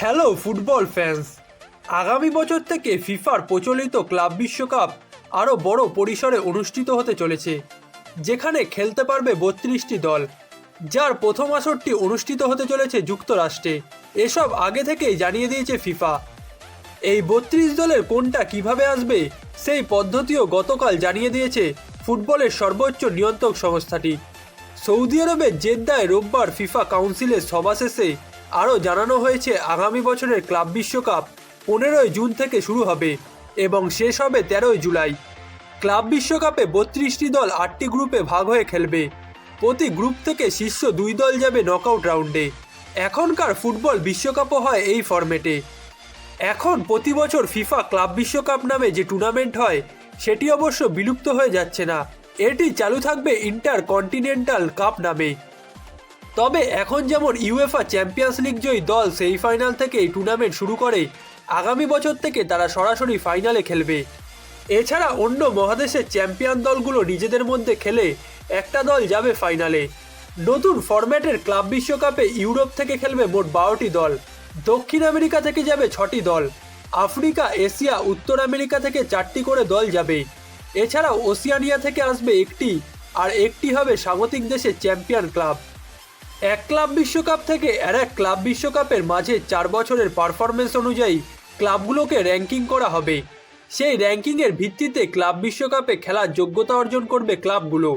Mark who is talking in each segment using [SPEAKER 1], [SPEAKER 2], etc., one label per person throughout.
[SPEAKER 1] Hello football fans আগামী বছর থেকে ফিফার প্রচলিত ক্লাব বিশ্বকাপ আরও বড় পরিসরে অনুষ্ঠিত হতে চলেছে, যেখানে খেলতে পারবে বত্রিশটি দল, যার প্রথম আসরটি অনুষ্ঠিত হতে চলেছে যুক্তরাষ্ট্রে। এসব আগে থেকেই জানিয়ে দিয়েছে ফিফা। এই বত্রিশ দলের কোনটা কীভাবে আসবে, সেই পদ্ধতিও গতকাল জানিয়ে দিয়েছে ফুটবলের সর্বোচ্চ নিয়ন্ত্রক সংস্থাটি। সৌদি আরবের জেদ্দায় রোববার ফিফা কাউন্সিলের সভা শেষে আরও জানানো হয়েছে, আগামী বছরের ক্লাব বিশ্বকাপ পনেরোই জুন থেকে শুরু হবে এবং শেষ হবে তেরোই জুলাই। ক্লাব বিশ্বকাপে বত্রিশটি দল আটটি গ্রুপে ভাগ হয়ে খেলবে। প্রতি গ্রুপ থেকে শীর্ষ দুই দল যাবে নকআউট রাউন্ডে। এখনকার ফুটবল বিশ্বকাপও হয় এই ফরম্যাটে। এখন প্রতি বছর ফিফা ক্লাব বিশ্বকাপ নামে যে টুর্নামেন্ট হয়, সেটি অবশ্য বিলুপ্ত হয়ে যাচ্ছে না। এটি চালু থাকবে ইন্টার কন্টিনেন্টাল কাপ নামে। তবে এখন যেমন ইউএফা চ্যাম্পিয়ন্স লিগ জয়ী দল সেই ফাইনাল থেকে এই টুর্নামেন্ট শুরু করে, আগামী বছর থেকে তারা সরাসরি ফাইনালে খেলবে। এছাড়া অন্য মহাদেশের চ্যাম্পিয়ন দলগুলো নিজেদের মধ্যে খেলে একটা দল যাবে ফাইনালে নতুন ফরম্যাটের ক্লাব বিশ্বকাপে ইউরোপ থেকে খেলবে মোট বারোটি দল, দক্ষিণ আমেরিকা থেকে যাবে ছটি দল, আফ্রিকা, এশিয়া, উত্তর আমেরিকা থেকে চারটি করে দল যাবে। এছাড়াও ওসিয়ানিয়া থেকে আসবে একটি, আর একটি হবে স্বাগতিক দেশের চ্যাম্পিয়ন ক্লাব এক ক্লাব বিশ্বকাপ থেকে আর এক ক্লাব বিশ্বকাপের মাঝে চার বছরের পারফরমেন্স অনুযায়ী ক্লাবগুলোকে র্যাঙ্কিং করা হবে। সেই র্যাঙ্কিংয়ের ভিত্তিতে ক্লাব বিশ্বকাপে খেলার যোগ্যতা অর্জন করবে ক্লাবগুলো।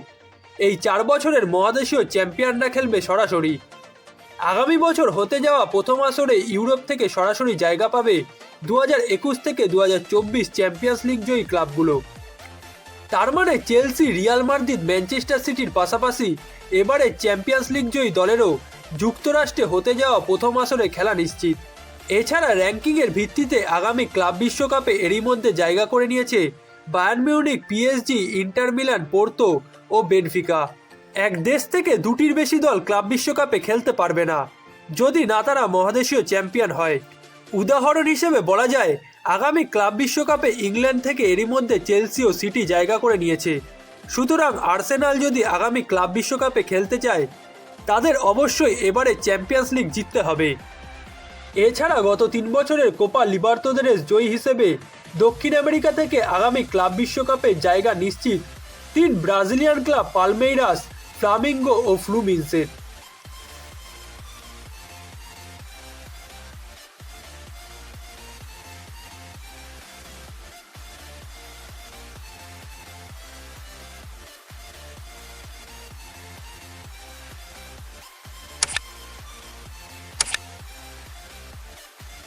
[SPEAKER 1] এই চার বছরের মহাদেশীয় চ্যাম্পিয়নরা খেলবে সরাসরি। আগামী বছর হতে যাওয়া প্রথম আসরে ইউরোপ থেকে সরাসরি জায়গা পাবে দু থেকে দু চ্যাম্পিয়ন্স লিগ জয়ী ক্লাবগুলো। তার মানে চেলসি, রিয়াল মাদ্রিদ, ম্যানচেস্টার সিটির পাশাপাশি এবারে চ্যাম্পিয়ন্স লিগ জয়ী দলেরও যুক্তরাষ্ট্রে হতে যাওয়া প্রথম আসরে খেলা নিশ্চিত। এছাড়া র্যাঙ্কিংয়ের ভিত্তিতে আগামী ক্লাব বিশ্বকাপে এরই মধ্যে জায়গা করে নিয়েছে Bayern Munich PSG, Inter Milan, Porto ও বেনফিকা। এক দেশ থেকে দুটির বেশি দল ক্লাব বিশ্বকাপে খেলতে পারবে না, যদি না তারা মহাদেশীয় চ্যাম্পিয়ন হয়। উদাহরণ হিসেবে বলা যায় আগামী ক্লাব বিশ্বকাপে ইংল্যান্ড থেকে এরই মধ্যে চেলসি ও সিটি জায়গা করে নিয়েছে। সুতরাং আর্সেনাল যদি আগামী ক্লাব বিশ্বকাপে খেলতে চায়, তাদের অবশ্যই এবারে চ্যাম্পিয়ন্স লিগ জিততে হবে। এছাড়া গত তিন বছরের কোপা লিবার্তোদের জয়ী হিসেবে দক্ষিণ আমেরিকা থেকে আগামী ক্লাব বিশ্বকাপে জায়গা নিশ্চিত তিন ব্রাজিলিয়ান ক্লাব পালমেইরাস, ফ্লামিঙ্গো ও ফ্লুমিনসের।